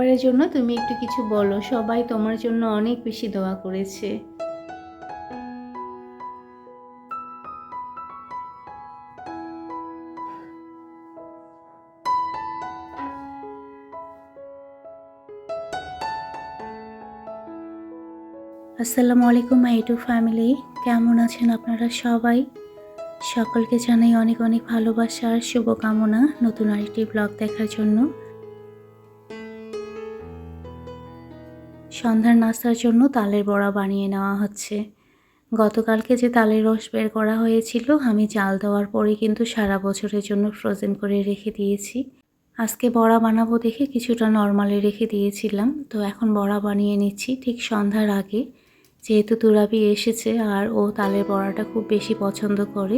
পরিবারের জন্য তুমি একটু কিছু বলো, সবাই তোমার জন্য অনেক বেশি দোয়া করেছে। আসসালামু আলাইকুম, মাই টু ফ্যামিলি। কেমন আছেন আপনারা সবাই? সকলকে জানাই অনেক অনেক ভালোবাসা আর শুভকামনা নতুন আরেকটি ব্লগ দেখার জন্য। সন্ধ্যার নাস্তার জন্য তালের বড়া বানিয়ে নেওয়া হচ্ছে। গতকালকে যে তালের রস বের করা হয়েছিল, আমি জাল দেওয়ার পরে কিন্তু সারা বছরের জন্য ফ্রোজেন করে রেখে দিয়েছি। আজকে বড়া বানাবো দেখে কিছুটা নর্মালে রেখে দিয়েছিলাম। তো এখন বড়া বানিয়ে নিচ্ছি ঠিক সন্ধ্যার আগে। যেহেতু তুরাবি এসেছে আর ও তালের বড়াটা খুব বেশি পছন্দ করে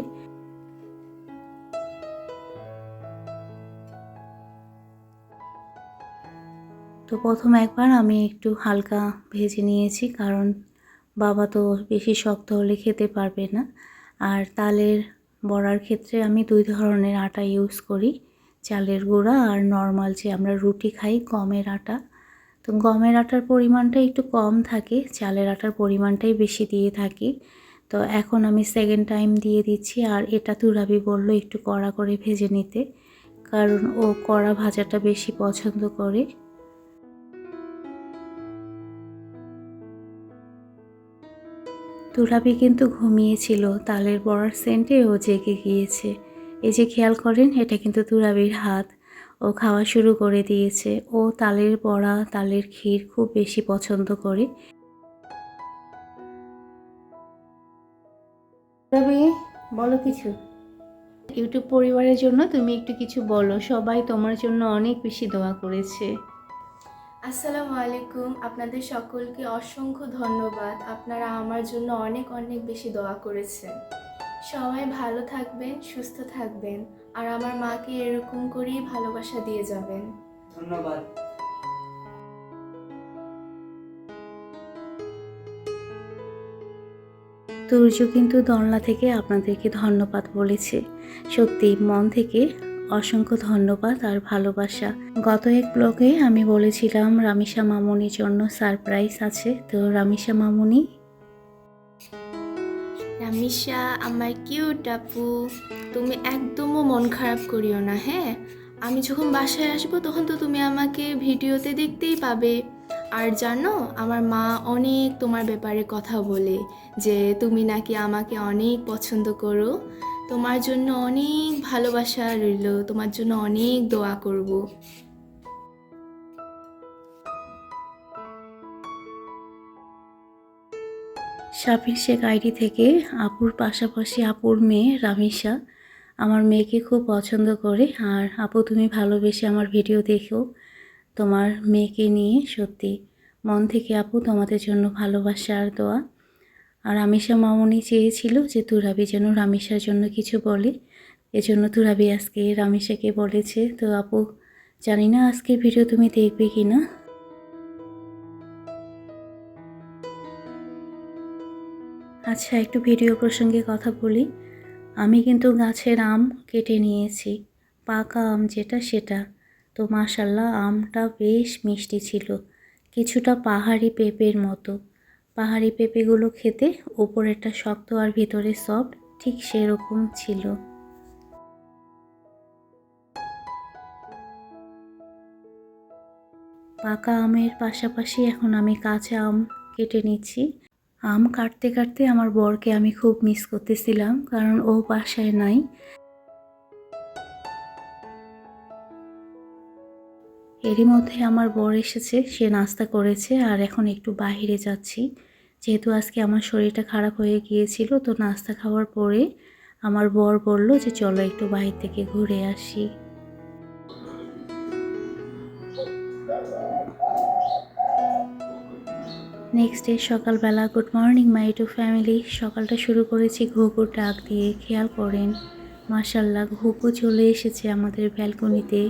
তো প্রথম একবার আমি একটু হালকা ভেজে নিয়েছি, কারণ বাবা তো বেশি শক্ত হলে খেতে পারবে না। আর তালের বড়ার ক্ষেত্রে আমি দুই ধরনের আটা ইউজ করি, চালের গুঁড়া আর নর্মাল যে আমরা রুটি খাই, গমের আটা। তো গমের আটার পরিমাণটা একটু কম থাকে, চালের আটার পরিমাণটাই বেশি দিয়ে থাকি। তো এখন আমি সেকেন্ড টাইম দিয়ে দিচ্ছি, আর এটা তুরাবি বলল একটু কড়া করে ভেজে নিতে, কারণ ও কড়া ভাজাটা বেশি পছন্দ করে। তুরাবি কিন্তু ঘুমিয়েছিল। তালের বড়ার সেন্টে ও জেগে গিয়েছে। এই যে খেয়াল করেন, এটা কিন্তু তুরাবির হাত। ও খাওয়া শুরু করে দিয়েছে। ও তালের বড়া, তালের ক্ষীর খুব বেশি পছন্দ করে। রবি বলো কিছু। ইউটিউব পরিবারের জন্য তুমি একটু কিছু বলো। সবাই তোমার জন্য অনেক বেশি দোয়া করেছে। আসসালামু আলাইকুম। আপনাদের সকলকে অসংখ্য ধন্যবাদ। আপনারা আমার জন্য অনেক অনেক বেশি দোয়া করেছেন। সবাই ভালো থাকবেন সুস্থ থাকবেন। আর আমার মাকে এরকম করেই ভালোবাসা দিয়ে যাবেন। ধন্যবাদ। তুর্য কিন্তু দোলনা থেকে আপনাদেরকে ধন্যবাদ বলেছে। সত্যি মন থেকে অসংখ্য ধন্যবাদ আর ভালোবাসা। গত এক ব্লগে আমি বলেছিলাম রামিসা মামুনির জন্য সারপ্রাইজ আছে। তো রামিসা মামুনি? রামিশা আমার কিউট আপু, তুমি একদমও মন খারাপ করিও না হ্যাঁ? আমি যখন বাসায় আসব, তখন তো তুমি আমাকে ভিডিওতে দেখতেই পাবে। আর জানো, আমার মা অনেক তোমার ব্যাপারে কথা বলে, যে তুমি নাকি আমাকে অনেক পছন্দ করো। তোমার জন্য অনেক ভালোবাসা রইল, তোমার জন্য অনেক দোয়া করব। শাফির শেখ আইডি থেকে আপুর পাশাপাশি আপুর মেয়ে রামিসা আমার মেয়েকে খুব পছন্দ করে। আর আপু, তুমি ভালোবেসে আমার ভিডিও দেখো, তোমার মেয়েকে নিয়ে সত্যি। মন থেকে আপু, তোমাদের জন্য ভালোবাসা আর দোয়া। আর রামিসা মামনি চেয়েছিল যে তুরাবি যেন রামিসার জন্য কিছু বলে। এজন্য তুরাবি আজকে রামিসাকে বলেছে। তো আপু, জানি না আজকের ভিডিও তুমি দেখবে কি না। আচ্ছা একটু ভিডিও প্রসঙ্গে কথা বলি। আমি কিন্তু গাছের আম কেটে নিয়েছি। পাকা আম যেটা, সেটা। তো মাশাল্লাহ আমটা বেশ মিষ্টি ছিল। কিছুটা পাহাড়ি পেঁপের মতো। পাহাড়ি পেঁপেগুলো খেতে ওপরেরটা শক্ত আর ভিতরে সফট, ঠিক সেরকম ছিল। পাকা আমের পাশাপাশি এখন আমি কাঁচা আম কেটে নিচ্ছি। আম কাটতে কাটতে আমার বরকে আমি খুব মিস করতেছিলাম, কারণ ও বাসায় নাই। এরই মধ্যে আমার বর এসেছে, সে নাস্তা করেছে আর এখন একটু বাইরে যাচ্ছি। যেহেতু আজকে আমার শরীরটা খারাপ হয়ে গিয়েছিল, তো নাস্তা খাওয়ার পরে আমার বর বলল যে চলো একটু বাইরে থেকে ঘুরে আসি। নেক্সট ডে সকালবেলা good morning my to family সকালটা শুরু করেছি ঘুঘুর ডাক দিয়ে, খেয়াল করেন। মাসাল্লাহ ঘুঘু চলে এসেছে আমাদের ব্যালকনিতে।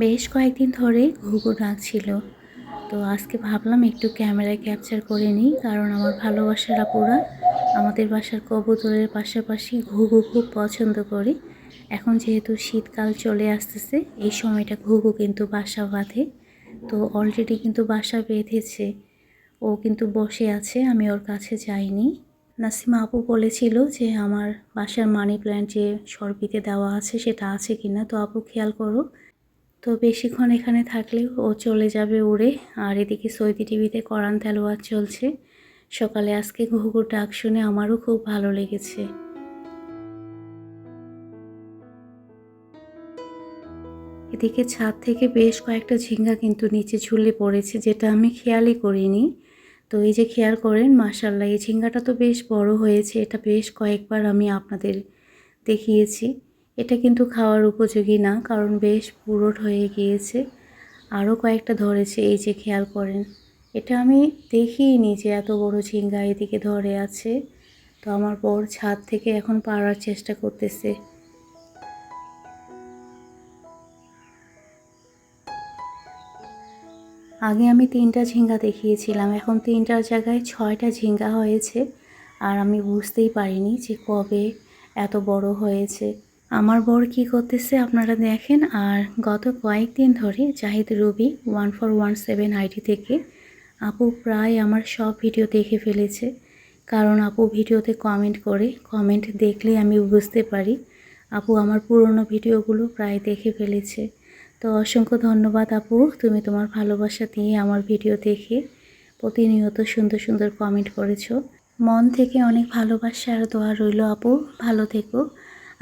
বেশ কয়েকদিন ধরে ঘুঘু ডাক ছিল তো আজকে ভাবলাম একটু ক্যামেরায় ক্যাপচার করে নিই, কারণ আমার ভালোবাসার আপুরা আমাদের বাসার কবুতরের পাশাপাশি ঘুঘু খুব পছন্দ করে। এখন যেহেতু শীতকাল চলে আসতেছে, এই সময়টা ঘুঘু কিন্তু বাসা বাঁধে। তো অলরেডি কিন্তু বাসা বেঁধেছে, ও কিন্তু বসে আছে, আমি ওর কাছে যাইনি। নাসিমা আপু বলেছিল যে আমার বাসার মানি প্ল্যান্ট যে সরবিতে দেওয়া আছে সেটা আছে কিনা, তো আপু খেয়াল করো তো বেশিক্ষণ এখানে থাকলে ও চলে যাবে উড়ে। আর এদিকে সৈদি টিভিতে করান তেলোয়ার চলছে। সকালে আজকে ঘুঘুর ডাক শুনে আমারও খুব ভালো লেগেছে। এদিকে ছাদ থেকে বেশ কয়েকটা ঝিঙ্গা কিন্তু নিচে ঝুলে পড়েছে, যেটা আমি খেয়ালই করিনি। তো এই যে খেয়াল করেন মাসাল্লাহ এই ঝিঙ্গাটা তো বেশ বড় হয়েছে, এটা বেশ কয়েকবার আমি আপনাদের দেখিয়েছি। এটা কিন্তু খাওয়ার উপযোগী না, কারণ বেশ পুরোট হয়ে গিয়েছে। আরও কয়েকটা ধরেছে, এই যে খেয়াল করেন। এটা আমি দেখিনি যে এত বড় ঝিঙ্গা এদিকে ধরে আছে। তো আমার বর ছাদ থেকে এখন পাড়ার চেষ্টা করতেছে। আগে আমি তিনটা ঝিঙ্গা দেখিয়েছিলাম, এখন তিনটার জায়গায় ছয়টা ঝিঙ্গা হয়েছে। আর আমি বুঝতেই পারিনি যে কবে এত বড় হয়েছে। আমার বর কি করতেছে আপনারা দেখেন। আর গত কয়েকদিন ধরে Zahid Robi one four one seven ID থেকে আপু প্রায় আমার সব ভিডিও দেখে ফেলেছে। কারণ আপু ভিডিওতে কমেন্ট করে কমেন্ট দেখলেই আমি বুঝতে পারি আপু আমার পুরনো ভিডিওগুলো প্রায় দেখে ফেলেছে। তো অসংখ্য ধন্যবাদ আপু, তুমি তোমার ভালোবাসা দিয়ে আমার ভিডিও দেখে প্রতিনিয়ত সুন্দর সুন্দর কমেন্ট করেছ। মন থেকে অনেক ভালোবাসা আর দোয়া রইল আপু, ভালো থেকো।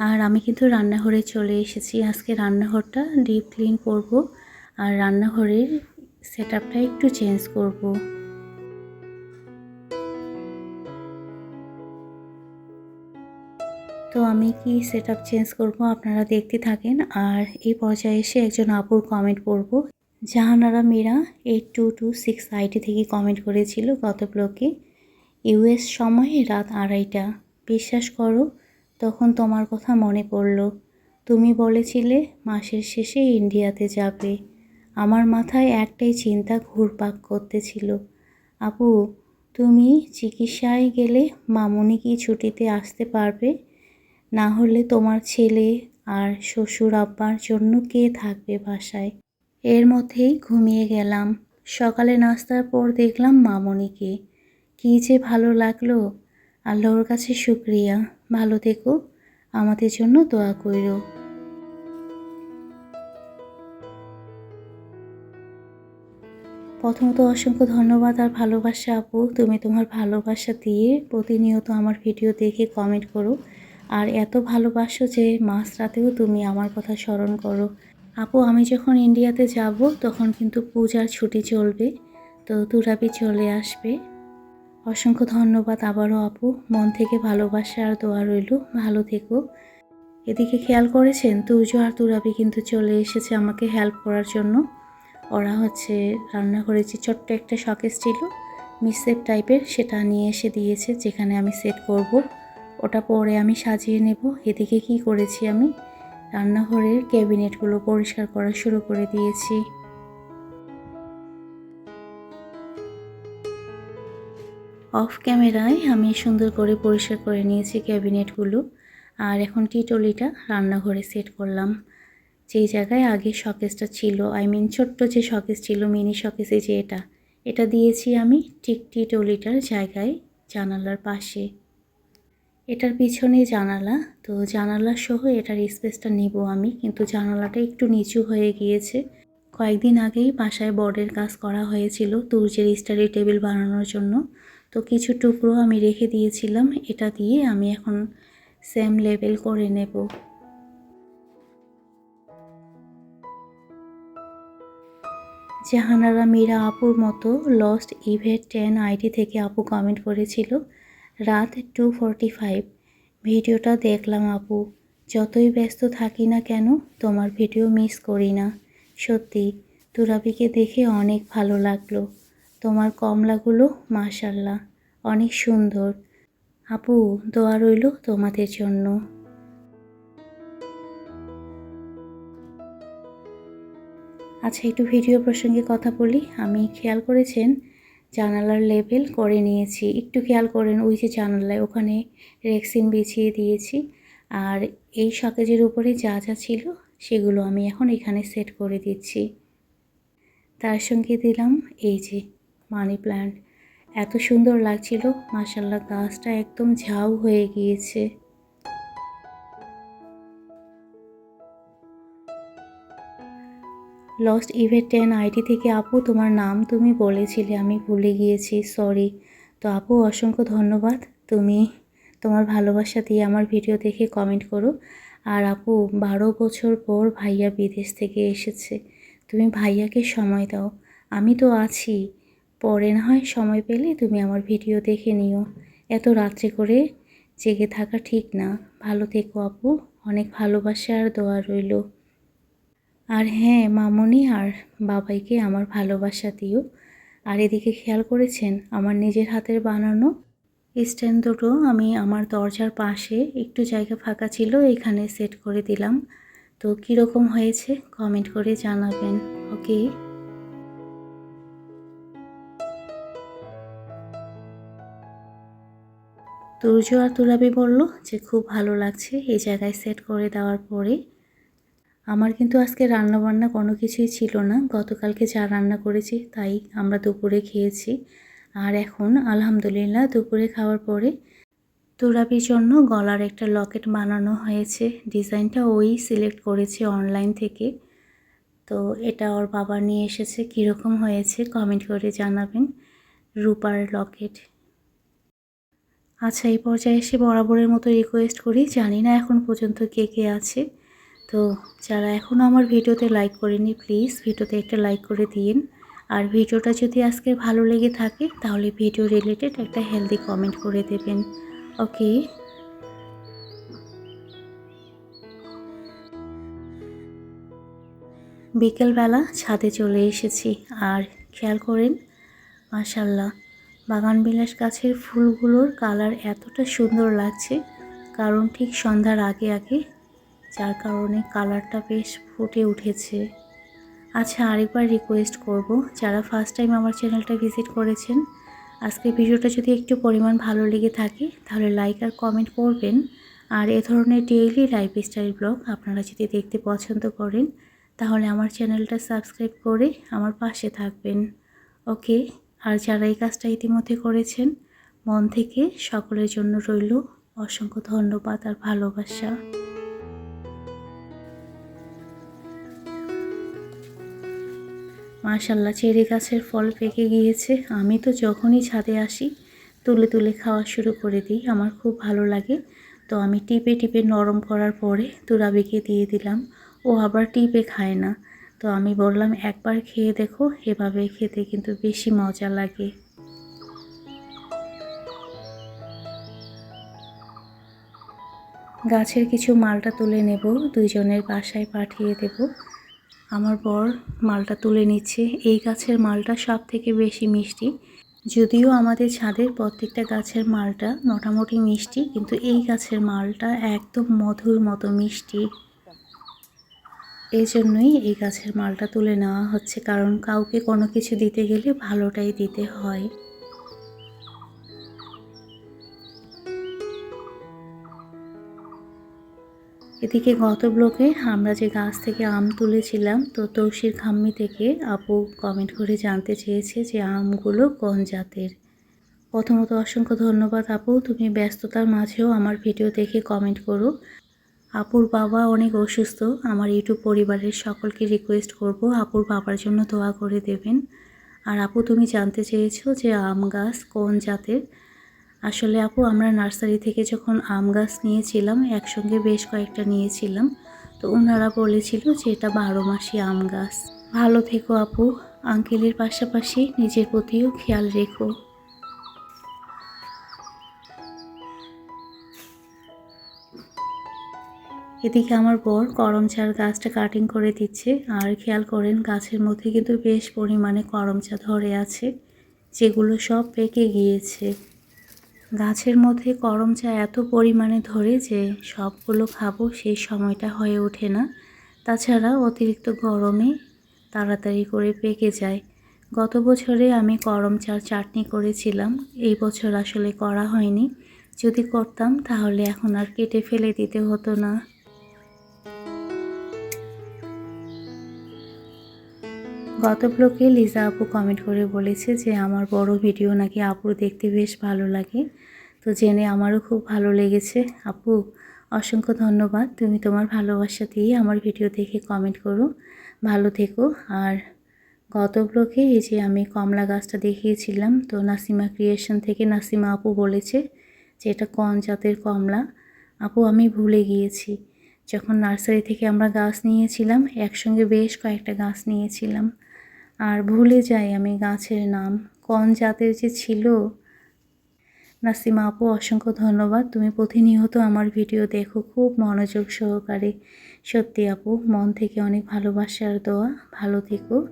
আর আমি কিন্তু রান্নাঘরে চলে এসেছি। আজকে রান্নাঘরটা ডিপ ক্লিন করব আর রান্নাঘরের সেট একটু চেঞ্জ করব। তো আমি কি সেট আপ চেঞ্জ করব আপনারা দেখতে থাকেন আর এই পর্যায়ে এসে একজন আপুর কমেন্ট পড়ব Jahanara Mira eight two two six ID থেকে কমেন্ট করেছিল গত ব্লকে ইউএস সময়ে রাত আড়াইটা। বিশ্বাস করো তখন তোমার কথা মনে পড়ল। তুমি বলেছিলে, মাসের শেষে ইন্ডিয়াতে যাবে। আমার মাথায় একটাই চিন্তা ঘুরপাক করতেছিল। আপু, তুমি চিকিৎসায় গেলে মামুনি কি ছুটিতে আসতে পারবে? না হলে তোমার ছেলে আর শ্বশুর আব্বার জন্য কে থাকবে বাসায়? এর মধ্যেই ঘুমিয়ে গেলাম। সকালে নাস্তার পর দেখলাম মামনিকে। কী যে ভালো লাগল আল্লাহর কাছে শুক্রিয়া। ভালো থেকো। আমাদের জন্য দোয়া কইরো। প্রথমত অসংখ্য ধন্যবাদ আর ভালোবাসা আপু। তুমি তোমার ভালোবাসা দিয়ে প্রতিনিয়ত আমার ভিডিও দেখে কমেন্ট করো। আর এত ভালোবাসো যে মাঝ রাতেও তুমি আমার কথা স্মরণ করো। আপু, আমি যখন ইন্ডিয়াতে যাব, তখন কিন্তু পূজার ছুটি চলবে। তো তুরাবি চলে আসবে। অসংখ্য ধন্যবাদ আবারও আপু। মন থেকে ভালোবাসা আর দোয়া রইল। ভালো থেকো। এদিকে খেয়াল করেছেন? তুজো আর তুরাবি কিন্তু চলে এসেছে আমাকে হেল্প করার জন্য। ওরা হচ্ছে রান্নাঘরে যে ছোট্ট একটা শকেস ছিল। মিসেপ টাইপের সেটা নিয়ে এসে দিয়েছে, যেখানে আমি সেট করব। ওটা পরে আমি সাজিয়ে নেব। এদিকে কি করেছি আমি? রান্নাঘরের ক্যাবিনেটগুলো পরিষ্কার করা শুরু করে দিয়েছি। অফ ক্যামেরায় আমি সুন্দর করে পরিষ্কার করে নিয়েছি ক্যাবিনেটগুলো। আর এখন টিটলিটা রান্নাঘরে সেট করলাম। যেই জায়গায় আগে শকেসটা ছিল আই মিন ছোট্ট যে শকেস ছিল, মিনি শকেসে যে এটা এটা দিয়েছি আমি ঠিক টিটলিটার জায়গায় জানালার পাশে। এটার পিছনে জানালা, তো জানালা সহ এটার স্পেসটা নিব আমি, কিন্তু জানালাটা একটু নিচু হয়ে গিয়েছে। কয়েকদিন আগেই বাসায় বর্ডের কাজ করা হয়েছিল, তুর্যের স্টাডি টেবিল বানানোর জন্য। তো কিছু টুকরো আমি রেখে দিয়েছিলাম, এটা দিয়ে আমি এখন সেম লেভেল করে নেব। জাহানারা মীরা আপুর মতো লস্ট ইভেট টেন আইডি থেকে আপু কমেন্ট করেছিল, রাত টু ফোরটি ফাইভ ভিডিওটা দেখলাম আপু, যতই ব্যস্ত থাকি না কেন, তোমার ভিডিও মিস করি না। সত্যি তুরাবিকে দেখে অনেক ভালো লাগল। তোমার কমলাগুলো, মাশাল্লাহ, অনেক সুন্দর। আপু, দোয়া রইল তোমাদের জন্য। আচ্ছা একটু ভিডিও প্রসঙ্গে কথা বলি। আমি খেয়াল করেছেন, জানালার লেভেল করে নিয়েছি। একটু খেয়াল করেন, ওই যে জানালায় ওখানে রেক্সিন বিছিয়ে দিয়েছি। আর এই শকেজের উপরে যা যা ছিল, সেগুলো আমি এখন এখানে সেট করে দিচ্ছি। তার সঙ্গে দিলাম এই যে মানি প্ল্যান্ট। এত সুন্দর লাগছিল মাসাল্লাহ গাছটা একদম ঝাউ হয়ে গিয়েছে। লস্ট ইভেন্ট টেন আইডি থেকে, আপু, তোমার নাম তুমি বলেছিলে, আমি ভুলে গিয়েছি সরি তো আপু, অসংখ্য ধন্যবাদ। তুমি তোমার ভালোবাসা দিয়ে আমার ভিডিও দেখে কমেন্ট করো। আর আপু, বারো বছর পর ভাইয়া বিদেশ থেকে এসেছে। তুমি ভাইয়াকে সময় দাও। আমি তো আছি। পরে না হয় সময় পেলে তুমি আমার ভিডিও দেখে নিও। এত রাত্রে করে জেগে থাকা ঠিক না। ভালো থেকো আপু। অনেক ভালোবাসা আর দোয়া রইল। আর হ্যাঁ মামনি আর বাবাইকে আমার ভালোবাসা দিও। আর এদিকে খেয়াল করেছেন, আমার নিজের হাতের বানানো স্ট্যান্ড দুটো আমি আমার দরজার পাশে একটু জায়গা ফাঁকা ছিল, এখানে সেট করে দিলাম। তো কীরকম হয়েছে কমেন্ট করে জানাবেন, ওকে? তুর্য আর তুরাবি বলল যে খুব ভালো লাগছে এই জায়গায় সেট করে দেওয়ার পরে। আমার কিন্তু আজকে রান্না বান্না কোনো কিছুই ছিল না। গতকালকে যা রান্না করেছি তাই আমরা দুপুরে খেয়েছি। আর এখন আলহামদুলিল্লাহ দুপুরে খাওয়ার পরে তুরাবির জন্য গলার একটা লকেট বানানো হয়েছে। ডিজাইনটা ওই সিলেক্ট করেছে অনলাইন থেকে। তো এটা ওর বাবা নিয়ে এসেছে। কীরকম হয়েছে কমেন্ট করে জানাবেন। রূপার লকেট। আচ্ছা এই পর্যায়ে এসে বরাবরের মতো রিকোয়েস্ট করি। জানি না এখন পর্যন্ত কে কে আছে। তো যারা এখনও আমার ভিডিওতে লাইক করেনি প্লিজ ভিডিওতে একটা লাইক করে দিন। আর ভিডিওটা যদি আজকে ভালো লেগে থাকে, তাহলে ভিডিও রিলেটেড একটা হেলদি কমেন্ট করে দেবেন। ওকে বিকেলবেলা ছাদে চলে এসেছি। আর খেয়াল করেন মাশাল্লাহ বাগানবিলাস গাছের ফুলগুলোর কালার এতটা সুন্দর লাগছে, কারণ ঠিক সন্ধ্যার আগে আগে, যার কারণে কালারটা বেশ ফুটে উঠেছে। আচ্ছা আরেকবার রিকোয়েস্ট করব, যারা ফার্স্ট টাইম আমার চ্যানেলটা ভিজিট করেছেন আজকের ভিডিওটা যদি একটু পরিমাণ ভালো লেগে থাকে, তাহলে লাইক আর কমেন্ট করবেন। আর এ ধরনের ডেইলি লাইফস্টাইল ব্লগ আপনারা যদি দেখতে পছন্দ করেন, তাহলে আমার চ্যানেলটা সাবস্ক্রাইব করে আমার পাশে থাকবেন। ওকে আর যারা এই কাজটা ইতিমধ্যে করেছেন, মন থেকে সকলের জন্য রইল অসংখ্য ধন্যবাদ আর ভালোবাসা। মাশাল্লাহ চেরি গাছের ফল পেকে গিয়েছে। আমি তো যখনই ছাদে আসি, তুলে তুলে খাওয়া শুরু করে দিই। আমার খুব ভালো লাগে। তো আমি টিপে টিপে নরম করার পরে তুরাবিকে দিয়ে দিলাম। ও আবার টিপে খায় না। তো আমি বললাম, একবার খেয়ে দেখো এভাবে খেতে কিন্তু বেশি মজা লাগে। গাছের কিছু মালটা তুলে নেব, দুইজনের বাসায় পাঠিয়ে দেব। আমার বর মালটা তুলে নিচ্ছে। এই গাছের মালটা সব থেকে বেশি মিষ্টি। যদিও আমাদের ছাদের প্রত্যেকটা গাছের মালটা মোটামুটি মিষ্টি, কিন্তু এই গাছের মালটা একদম মধুর মতো মিষ্টি। এই জন্যই এই গাছের মালটা তুলে নেওয়া হচ্ছে, কারণ কাউকে কোনো কিছু দিতে গেলে ভালোটাই দিতে হয়। এদিকে গত ব্লকে আমরা যে গাছ থেকে আম তুলেছিলাম, তো তৌসির খাম্মি থেকে আপু কমেন্ট করে জানতে চেয়েছে যে আমগুলো কোন জাতের। প্রথমত অসংখ্য ধন্যবাদ আপু, তুমি ব্যস্ততার মাঝেও আমার ভিডিও দেখে কমেন্ট করো। আপুর বাবা অনেক অসুস্থ। আমার ইউটিউব পরিবারের সকলকে রিকোয়েস্ট করব, আপুর বাবার জন্য দোয়া করে দেবেন। আর আপু, তুমি জানতে চেয়েছো যে আম গাছ কোন জাতের? আসলে আপু, আমরা নার্সারি থেকে যখন আম গাছ নিয়েছিলাম, একসঙ্গে বেশ কয়েকটা নিয়েছিলাম। তো ওনারা বলেছিল যে এটা বারো মাসি আম গাছ। ভালো থেকো আপু। আঙ্কেলের পাশাপাশি নিজের প্রতিও খেয়াল রেখো। এদিকে আমার বর করম চার গাছটা কাটিং করে দিচ্ছে। আর খেয়াল করেন, গাছের মধ্যে কিন্তু বেশ পরিমাণে করম চা ধরে আছে, যেগুলো সব পেকে গিয়েছে। গাছের মধ্যে করম চা এত পরিমাণে ধরে যে সবগুলো খাব সেই সময়টা হয়ে ওঠে না। তাছাড়া অতিরিক্ত গরমে তাড়াতাড়ি করে পেকে যায়। গত বছরে আমি করম চার চাটনি করেছিলাম, এই বছর আসলে করা হয়নি। যদি করতাম তাহলে এখন আর কেটে ফেলে দিতে হতো না। গত ব্লকে লিজা আপু কমেন্ট করে বলেছে যে, আমার বড় ভিডিও নাকি আপুর দেখতে বেশ ভালো লাগে। তো জেনে আমারও খুব ভালো লেগেছে। আপু, অসংখ্য ধন্যবাদ। তুমি তোমার ভালোবাসা দিয়ে আমার ভিডিও দেখে কমেন্ট করো। ভালো থেকো। আর গত ব্লকে এই যে আমি কমলা গাছটা দেখিয়েছিলাম, তো নাসিমা ক্রিয়েশন থেকে নাসিমা আপু বলেছে যে, এটা কোন জাতের কমলা? আপু, আমি ভুলে গিয়েছি। যখন নার্সারি থেকে আমরা গাছ নিয়েছিলাম, একসঙ্গে বেশ কয়েকটা গাছ নিয়েছিলাম। আর ভুলে যাই আমি গাছের নাম। কোন জাতের যে ছিল? নাসিমা আপু, অসংখ্য ধন্যবাদ। তুমি প্রতিনিয়ত আমার ভিডিও দেখো, খুব মনোযোগ সহকারে। সত্যি আপু, মন থেকে অনেক ভালোবাসার দোয়া। ভালো থেকো।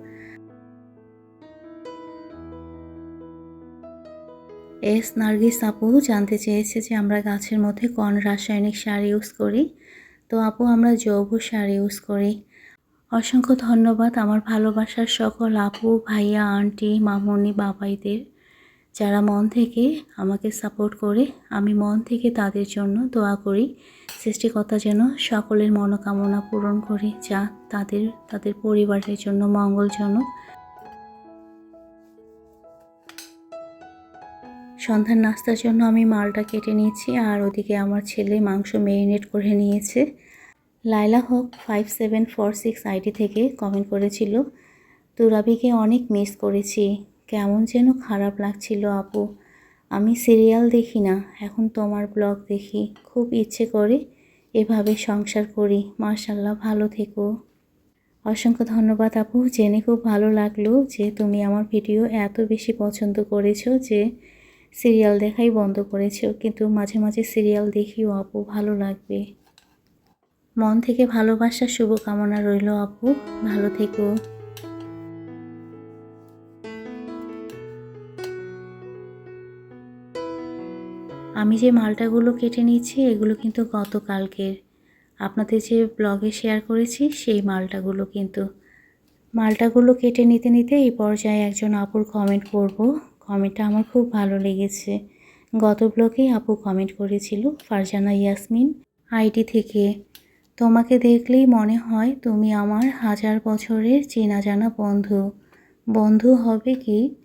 এস নার্গিস আপু জানতে চেয়েছে যে আমরা গাছের মধ্যে কোন রাসায়নিক সার ইউজ করি। তো আপু, আমরা জৈব সার ইউজ করি। অসংখ্য ধন্যবাদ আমার ভালোবাসার সকল আপু, ভাইয়া, আন্টি, মামনি, বাবাইদের। যারা মন থেকে আমাকে সাপোর্ট করে, আমি মন থেকে তাদের জন্য দোয়া করি। সৃষ্টিকর্তা যেন সকলের মনোকামনা পূরণ করে, যা তাদের তাদের পরিবারের জন্য মঙ্গলজনক। সন্ধ্যার নাস্তার জন্য আমি মালটা কেটে নিয়েছি, আর ওদিকে আমার ছেলে মাংস মেরিনেট করে নিয়েছে। Laila Haque five seven four six ID থেকে কমেন্ট করেছিল তুরাবিকে অনেক মিস করেছি, কেমন যেন খারাপ লাগছিল আপু। আমি সিরিয়াল দেখি না, এখন তোমার ব্লগ দেখি, খুব ইচ্ছে করে এভাবে সংসার করি মার্শাল্লাহ ভালো থেকো। অসংখ্য ধন্যবাদ আপু, জেনে খুব ভালো লাগল যে তুমি আমার ভিডিও এত বেশি পছন্দ করেছ যে সিরিয়াল দেখাই বন্ধ করেছ, কিন্তু মাঝে মাঝে সিরিয়াল দেখিও আপু ভালো লাগবে। মন থেকে ভালোবাসা, শুভকামনা রইল আপু। ভালো থেকো। আমি যে মালটাগুলো কেটে নিচ্ছি এগুলো কিন্তু গতকালকের। আপনাদের যে ব্লগে শেয়ার করেছি, সেই মালটাগুলো কিন্তু। মালটাগুলো কেটে নিতে নিতে এই পর্যায়ে একজন আপুর কমেন্ট করব। কমেন্টটা আমার খুব ভালো লেগেছে। গত ব্লগে আপু কমেন্ট করেছিল, ফারজানা ইয়াসমিন, আইডি থেকে। তোমাকে দেখলেই মনে হয় তুমি আমার হাজার বছরের চেনা জানা বন্ধু। বন্ধু হবে কি?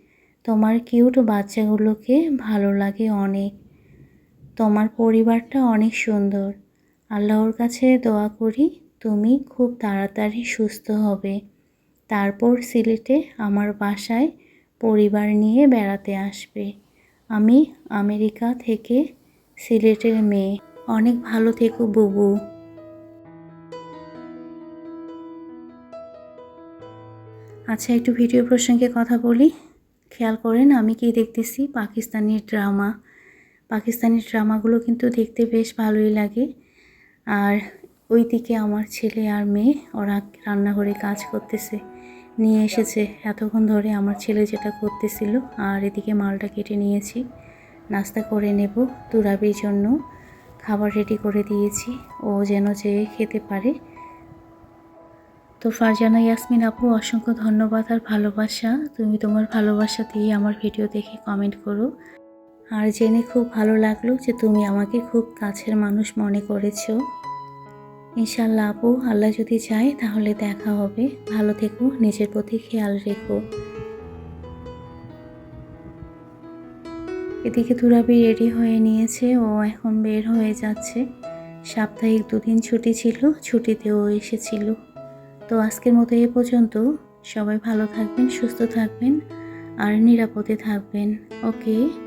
তোমার কিউট বাচ্চাগুলোকে ভালো লাগে অনেক। তোমার পরিবারটা অনেক সুন্দর। আল্লাহর কাছে দোয়া করি তুমি খুব তাড়াতাড়ি সুস্থ হবে। তারপর সিলেটে আমার বাসায় পরিবার নিয়ে বেড়াতে আসবে। আমি আমেরিকা থেকে সিলেটের মেয়ে। অনেক ভালো থেকো, বুবু। আচ্ছা একটু ভিডিও প্রসঙ্গে কথা বলি। খেয়াল করেন, আমি কি দেখতেছি? পাকিস্তানি ড্রামা। পাকিস্তানি ড্রামাগুলো কিন্তু দেখতে বেশ ভালোই লাগে। আর ওই দিকে আমার ছেলে আর মেয়ে, ওরা রান্নাঘরে কাজ করতেছে। নিয়ে এসেছে। এতক্ষণ ধরে আমার ছেলে যেটা করতেছিল, আর এদিকে মালটা কেটে নিয়েছি। নাস্তা করে নেব তুরাবির জন্য। খাবার রেডি করে দিয়েছি। ও যেন যে খেতে পারে। তো ফারজানা ইয়াসমিন আপু, অসংখ্য ধন্যবাদ আর ভালোবাসা। তুমি তোমার ভালোবাসা দিয়ে আমার ভিডিও দেখে কমেন্ট করো। আর জেনে খুব ভালো লাগল যে তুমি আমাকে খুব কাছের মানুষ মনে করেছ। ইনশাল্লাহ আপু, আল্লাহ যদি চায় তাহলে দেখা হবে। ভালো থেকো, নিজের প্রতি খেয়াল রেখো। এদিকে তুরাবি রেডি হয়ে নিয়েছে, ও এখন বের হয়ে যাচ্ছে। সাপ্তাহিক দুদিন ছুটি ছিল, ছুটিতেও এসেছিল। তো আজকের মতো এ পর্যন্ত। সবাই ভালো থাকবেন সুস্থ থাকবেন আর নিরাপদে থাকবেন। ওকে।